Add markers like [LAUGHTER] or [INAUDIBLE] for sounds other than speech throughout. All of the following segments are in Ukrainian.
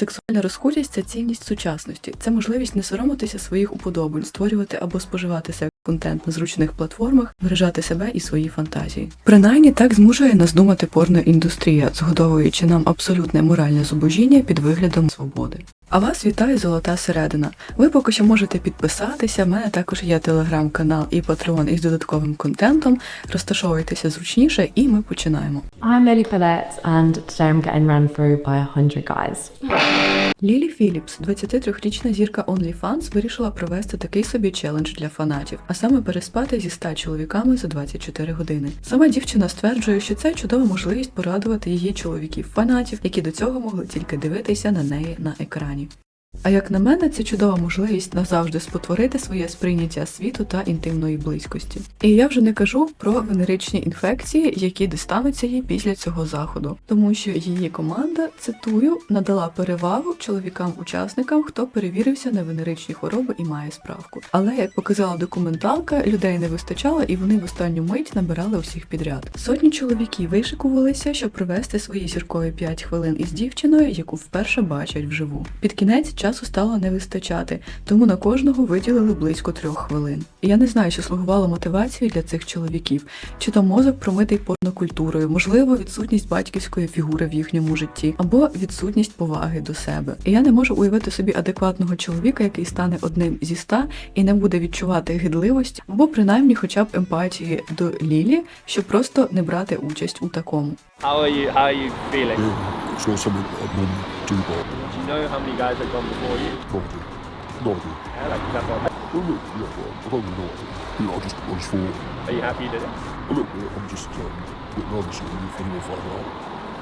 Сексуальна розхожість це цінність сучасності, це можливість не соромитися своїх уподобань, створювати або споживати секс-контент на зручних платформах, виражати себе і свої фантазії. Принаймні так змушує нас думати порноіндустрія, згодовуючи нам абсолютне моральне зубожіння під виглядом свободи. А вас вітає золота середина. Ви поки що можете підписатися. В мене також є телеграм-канал і патреон із додатковим контентом. Розташовуйтеся зручніше, і ми починаємо. I'm Lily Pellette, and today I'm getting run through by a hundred guys. Лілі Філіпс, 23-річна зірка OnlyFans, вирішила провести такий собі челендж для фанатів, а саме переспати зі 100 чоловіками за 24 години. Сама дівчина стверджує, що це чудова можливість порадувати її чоловіків-фанатів, які до цього могли тільки дивитися на неї на екрані. А як на мене, це чудова можливість назавжди спотворити своє сприйняття світу та інтимної близькості. І я вже не кажу про венеричні інфекції, які дістануться їй після цього заходу, тому що її команда, цитую, надала перевагу чоловікам-учасникам, хто перевірився на венеричні хвороби і має справку. Але як показала документалка, людей не вистачало, і вони в останню мить набирали усіх підряд. Сотні чоловіків вишикувалися, щоб провести свої зіркові 5 хвилин із дівчиною, яку вперше бачать вживу. Під кінець часу стало не вистачати, тому на кожного виділили близько трьох хвилин. І я не знаю, що слугувало мотивацією для цих чоловіків, чи то мозок промитий порнокультурою, можливо, відсутність батьківської фігури в їхньому житті, або відсутність поваги до себе. І я не можу уявити собі адекватного чоловіка, який стане одним зі ста і не буде відчувати гидливості, або принаймні хоча б емпатії до Лілі, щоб просто не брати участь у такому. How are you? How are you feeling? Yeah, it's not something that I'd normally do, but Do you know how many guys have gone before you? no. No idea. Yeah, like, that what- Well, look, yeah, well, I don't really know. You know, I just, I just thought, Are you happy you did it? a little bit, I'm just um, a bit nervous at the if anyone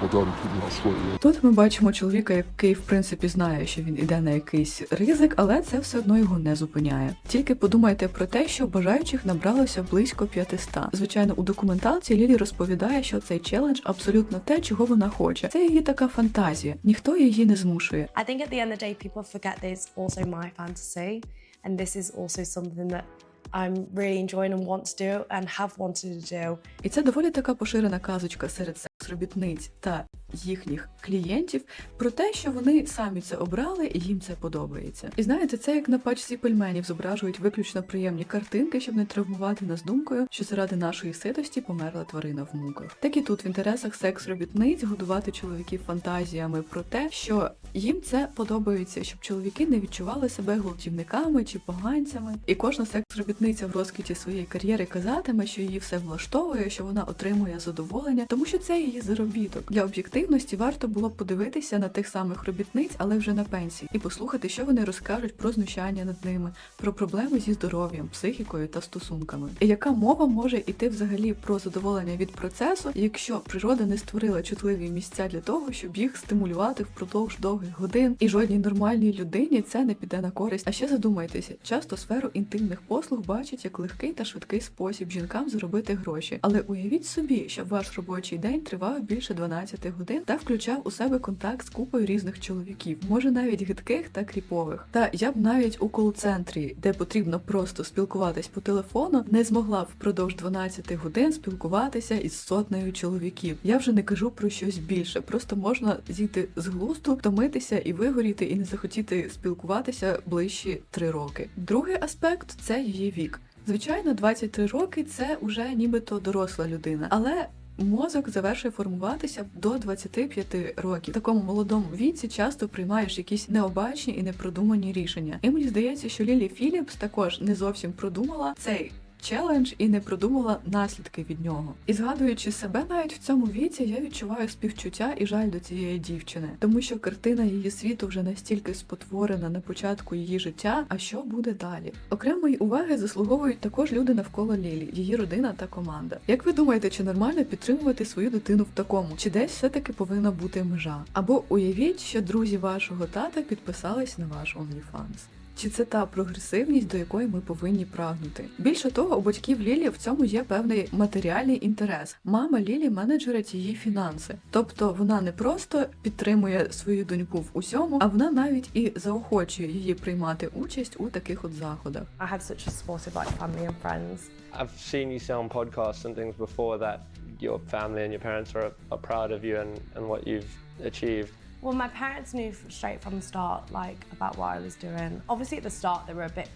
out straight away. Тут ми бачимо чоловіка, який в принципі знає, що він іде на якийсь ризик, але це все одно його не зупиняє. Тільки подумайте про те, що бажаючих набралося близько 500. Звичайно, у документалці Лілі розповідає, що цей челендж абсолютно те, чого вона хоче. Це її така фантазія. Ніхто її не змушує. I think at the end of the day, people forget that it's also my fantasy, and this is also something that I'm really enjoying and want to do and have wanted to do. І це доволі така поширена казочка серед секс-робітниць та їхніх клієнтів про те, що вони самі це обрали і їм це подобається. І знаєте, це як на пачці пельменів зображують виключно приємні картинки, щоб не травмувати нас думкою, що заради нашої ситості померла тварина в муках. Так і тут в інтересах секс-робітниць годувати чоловіків фантазіями про те, що їм це подобається, щоб чоловіки не відчували себе гвалтівниками чи поганцями. І кожна секс-робітниця в розквіті своєї кар'єри казатиме, що її все влаштовує, що вона отримує задоволення, тому що це її заробіток. Для об'єктивності варто було подивитися на тих самих робітниць, але вже на пенсії, і послухати, що вони розкажуть про знущання над ними, про проблеми зі здоров'ям, психікою та стосунками. І яка мова може іти взагалі про задоволення від процесу, якщо природа не створила чутливі місця для того, щоб їх стимулювати впродовж довгих годин, і жодній нормальній людині це не піде на користь. А ще задумайтеся, часто сферу інтимних послуг бачать як легкий та швидкий спосіб жінкам заробити гроші. Але уявіть собі, щоб ваш робочий день тривав більше 12 годин та включав у себе контакт з купою різних чоловіків, може навіть гидких та кріпових. Та я б навіть у кол-центрі, де потрібно просто спілкуватись по телефону, не змогла впродовж 12 годин спілкуватися із сотнею чоловіків. Я вже не кажу про щось більше, просто можна зійти з глузду, втомитися і вигоріти, і не захотіти спілкуватися ближчі 3 роки. Другий аспект це її вік. Звичайно, 23 роки це вже нібито доросла людина, але Мозок завершує формуватися до 25 років. В такому молодому віці часто приймаєш якісь необачні і непродумані рішення. І мені здається, що Лілі Філіпс також не зовсім продумала цей. Челендж і не продумала наслідки від нього. І згадуючи себе навіть в цьому віці, я відчуваю співчуття і жаль до цієї дівчини, тому що картина її світу вже настільки спотворена на початку її життя. А що буде далі? Окремої уваги заслуговують також люди навколо Лілі, її родина та команда. Як ви думаєте, чи нормально підтримувати свою дитину в такому? Чи десь все-таки повинна бути межа? Або уявіть, що друзі вашого тата підписались на ваш OnlyFans. Чи це та прогресивність, до якої ми повинні прагнути? Більше того, у батьків Лілі в цьому є певний матеріальний інтерес. Мама Лілі менеджерить її фінанси, тобто вона не просто підтримує свою доньку в усьому, а вона навіть і заохочує її приймати участь у таких от заходах. I have such a supportive like family and friends. I've seen you say on podcasts and things before that your family and your parents are, are proud of you and, and what you've achieved. Well, my parents knew straight from the start, like about what I was doing. Obviously, at the start, they were a bit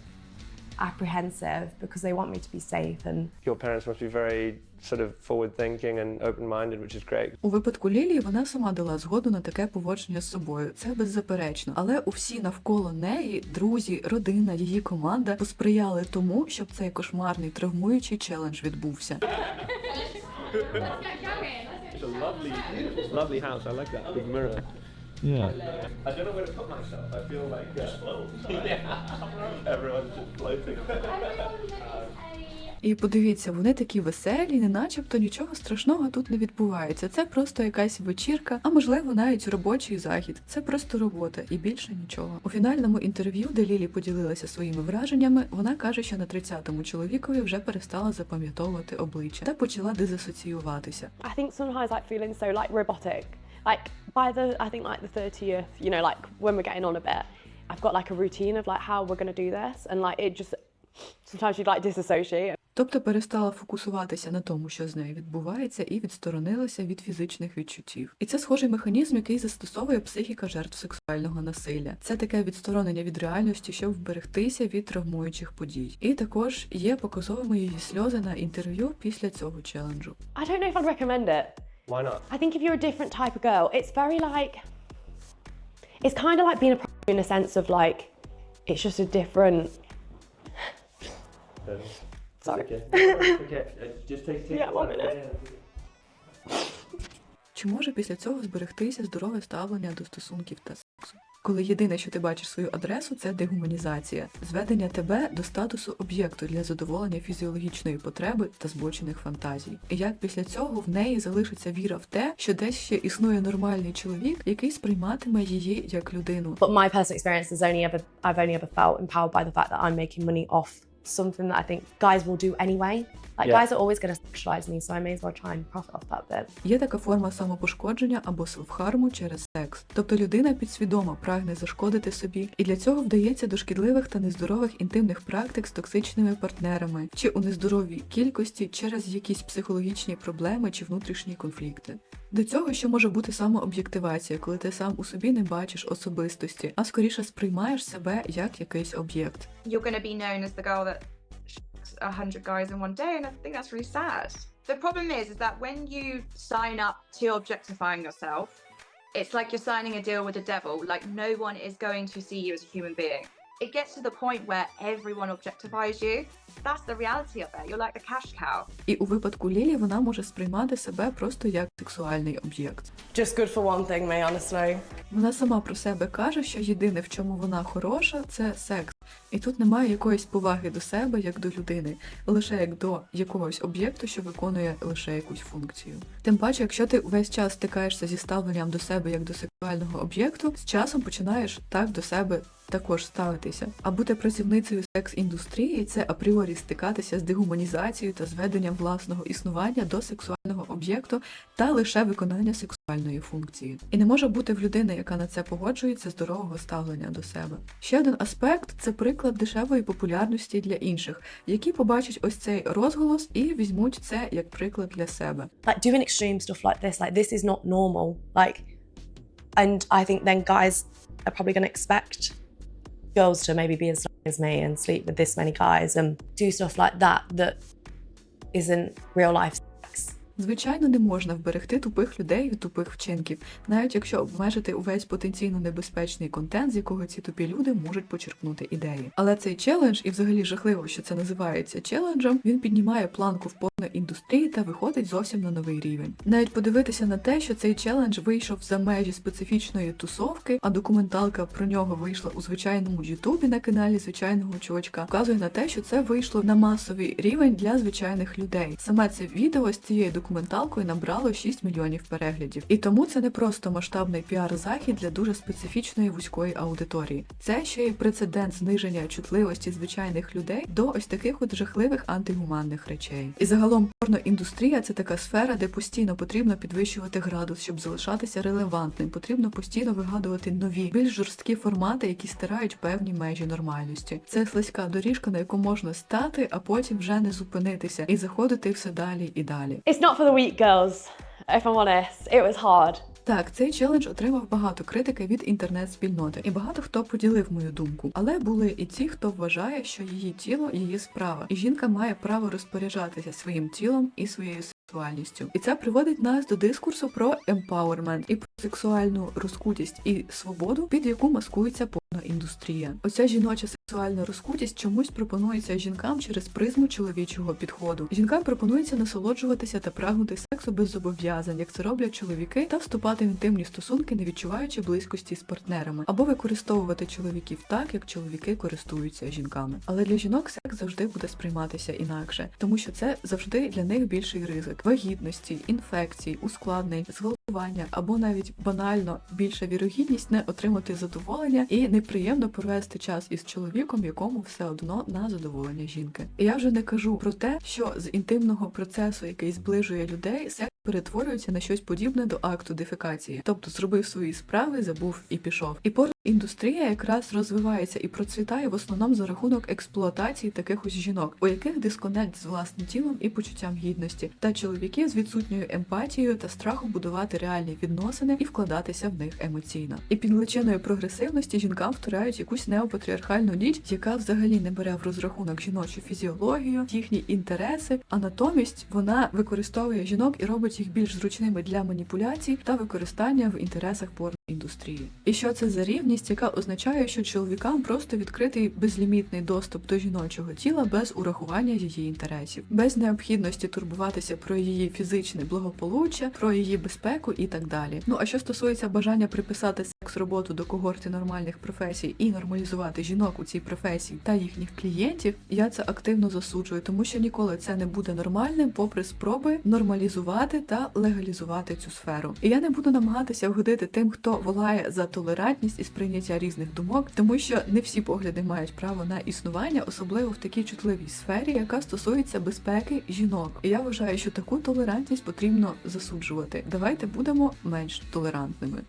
apprehensive because they want me to be safe and Your parents must be very sort of forward thinking and open minded, which is great. У випадку Лілії вона сама дала згоду на таке поводження з собою. Це беззаперечно. Але у всі навколо неї, друзі, родина, її команда посприяли тому, щоб цей кошмарний травмуючий челендж відбувся. It's a lovely, lovely house. I like that big mirror. Yeah. I don't know where to put myself. I feel like uh, [LAUGHS] yeah. everyone's just floating. [LAUGHS] І подивіться, вони такі веселі, не начебто нічого страшного тут не відбувається. Це просто якась вечірка, а можливо навіть робочий захід. Це просто робота і більше нічого. У фінальному інтерв'ю, де Лілі поділилася своїми враженнями, вона каже, що на 30-му чоловікові вже перестала запам'ятовувати обличчя та почала дезасоціюватися. I think sometimes like feeling so like robotic. Like by the I think like the 30th, you know, like when we're getting on a bit, I've got like a routine of like how we're gonna do this and like it just sometimes you like disassociate. Тобто перестала фокусуватися на тому, що з нею відбувається, і відсторонилася від фізичних відчуттів. І це схожий механізм, який застосовує психіка жертв сексуального насилля. Це таке відсторонення від реальності, щоб вберегтися від травмуючих подій. І також є показовими її сльози на інтерв'ю після цього челенджу. I don't know if I'd recommend it. Why not? I think if you're a different type of girl, it's very like it's kind of like being a pro in a sense of like it's just a different Sorry. Okay. okay. Uh, Just take, take Yeah, one minute. Чи може після цього зберегтися здорове ставлення до стосунків та сексу? Коли єдине, що ти бачиш свою адресу, це дегуманізація, зведення тебе до статусу об'єкту для задоволення фізіологічної потреби та збочених фантазій. І як після цього в неї залишиться віра в те, що десь ще існує нормальний чоловік, який сприйматиме її як людину. But my personal experience is only ever I've only ever felt empowered by the fact that I'm making money off something that I think guys will do anyway. Like Yeah. guys are always going to sexualize me, so I may as well try and profit off that bit. Є така форма самопошкодження або селфхарму через секс. Тобто людина підсвідомо прагне зашкодити собі, і для цього вдається до шкідливих та нездорових інтимних практик з токсичними партнерами, чи у нездоровій кількості через якісь психологічні проблеми чи внутрішні конфлікти. До цього ще може бути самооб'єктивація, коли ти сам у собі не бачиш особистості, а скоріше сприймаєш себе як якийсь об'єкт. you're going to be known as the girl that shagged a hundred guys in one day, and I think that's really sad. The problem is, is that when you sign up to objectifying yourself, it's like you're signing a deal with the devil. Like no one is going to see you as a human being. It gets to the point where everyone objectifies you. That's the reality of it. You're like the cash cow. І у випадку Лілі вона може сприймати себе просто як сексуальний об'єкт. Just good for one thing, me, honestly. Вона сама про себе каже, що єдине, в чому вона хороша, це секс. І тут немає якоїсь поваги до себе як до людини, лише як до якогось об'єкту, що виконує лише якусь функцію. Тим паче, якщо ти весь час стикаєшся зі ставленням до себе як до сексуального об'єкту, з часом починаєш так до себе також ставитися. А бути працівницею секс-індустрії це апріорі стикатися з дегуманізацією та зведенням власного існування до сексуального об'єкту та лише виконання сексуальної функції. І не може бути в людини, яка на це погоджується, здорового ставлення до себе. Ще один аспект це приклад дешевої популярності для інших, які побачать ось цей розголос і візьмуть це як приклад для себе. Like doing extreme stuff like this, like this is not normal. Like, and I think then guys are probably going expect girls to maybe be as as me and sleep with this many guys and do stuff like that that isn't real life. Звичайно, не можна вберегти тупих людей від тупих вчинків, навіть якщо обмежити увесь потенційно небезпечний контент, з якого ці тупі люди можуть почерпнути ідеї. Але цей челендж, і взагалі жахливо, що це називається челенджем, він піднімає планку в порноіндустрії та виходить зовсім на новий рівень. Навіть подивитися на те, що цей челендж вийшов за межі специфічної тусовки, а документалка про нього вийшла у звичайному Ютубі на каналі звичайного чувачка, вказує на те, що це вийшло на масовий рівень для звичайних людей. Саме це відео з цією документалкою набрало 6 мільйонів переглядів. І тому це не просто масштабний піар-захід для дуже специфічної вузької аудиторії. Це ще й прецедент зниження чутливості звичайних людей до ось таких от жахливих антигуманних речей. І загалом порноіндустрія це така сфера, де постійно потрібно підвищувати градус, щоб залишатися релевантним. Потрібно постійно вигадувати нові, більш жорсткі формати, які стирають певні межі нормальності. Це слизька доріжка, на яку можна стати, а потім вже не зупинитися і заходити все далі і далі. It's not for the weak girls, if I'm honest. It was hard. Так, цей челендж отримав багато критики від інтернет-спільноти, і багато хто поділив мою думку. Але були і ті, хто вважає, що її тіло її справа, і жінка має право розпоряджатися своїм тілом і своєю сексуальністю. І це приводить нас до дискурсу про емпауермент і про сексуальну розкутість і свободу, під яку маскується індустрія. Оця жіноча сексуальна розкутість чомусь пропонується жінкам через призму чоловічого підходу. Жінкам пропонується насолоджуватися та прагнути сексу без зобов'язань, як це роблять чоловіки, та вступати в інтимні стосунки, не відчуваючи близькості з партнерами, або використовувати чоловіків так, як чоловіки користуються жінками. Але для жінок секс завжди буде сприйматися інакше, тому що це завжди для них більший ризик вагітності, інфекцій, ускладнень, зґвалтування або навіть банально більша вірогідність не отримати задоволення і неприємно провести час із чоловіком, якому все одно на задоволення жінки. І я вже не кажу про те, що з інтимного процесу, який зближує людей, секс перетворюється на щось подібне до акту дефекації, тобто зробив свої справи, забув і пішов. І індустрія якраз розвивається і процвітає в основному за рахунок експлуатації таких ось жінок, у яких дисконект з власним тілом і почуттям гідності, та чоловіків з відсутньою емпатією та страхом будувати реальні відносини і вкладатися в них емоційно. І під личиною прогресивності жінкам втирають якусь неопатріархальну ніч, яка взагалі не бере в розрахунок жіночу фізіологію, їхні інтереси, а натомість вона використовує жінок і робить їх більш зручними для маніпуляцій та використання в інтересах порноіндустрії. І що це за рівність, яка означає, що чоловікам просто відкритий безлімітний доступ до жіночого тіла без урахування її інтересів, без необхідності турбуватися про її фізичне благополуччя, про її безпеку і так далі. Ну а що стосується бажання приписати секс роботу до когорти нормальних професій і нормалізувати жінок у цій професії та їхніх клієнтів, я це активно засуджую, тому що ніколи це не буде нормальним, попри спроби нормалізувати та легалізувати цю сферу. І я не буду намагатися вгодити тим, хто волає за толерантність і сприйняття різних думок, тому що не всі погляди мають право на існування, особливо в такій чутливій сфері, яка стосується безпеки жінок. І я вважаю, що таку толерантність потрібно засуджувати. Давайте будемо менш толерантними.